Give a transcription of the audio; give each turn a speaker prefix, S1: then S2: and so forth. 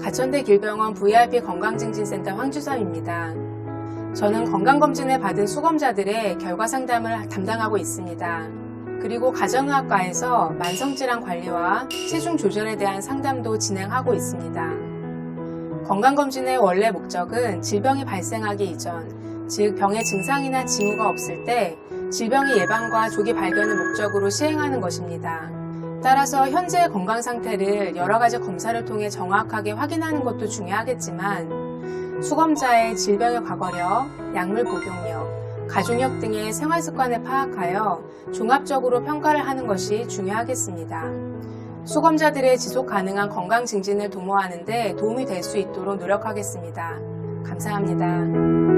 S1: 가천대 길병원 VIP 건강증진센터 황주섭입니다. 저는 건강검진을 받은 수검자들의 결과 상담을 담당하고 있습니다. 그리고 가정의학과에서 만성질환 관리와 체중 조절에 대한 상담도 진행하고 있습니다. 건강검진의 원래 목적은 질병이 발생하기 이전, 즉 병의 증상이나 징후가 없을 때 질병의 예방과 조기 발견을 목적으로 시행하는 것입니다. 따라서 현재의 건강 상태를 여러 가지 검사를 통해 정확하게 확인하는 것도 중요하겠지만 수검자의 질병의 과거력, 약물 복용력, 가족력 등의 생활 습관을 파악하여 종합적으로 평가를 하는 것이 중요하겠습니다. 수검자들의 지속 가능한 건강 증진을 도모하는 데 도움이 될 수 있도록 노력하겠습니다. 감사합니다.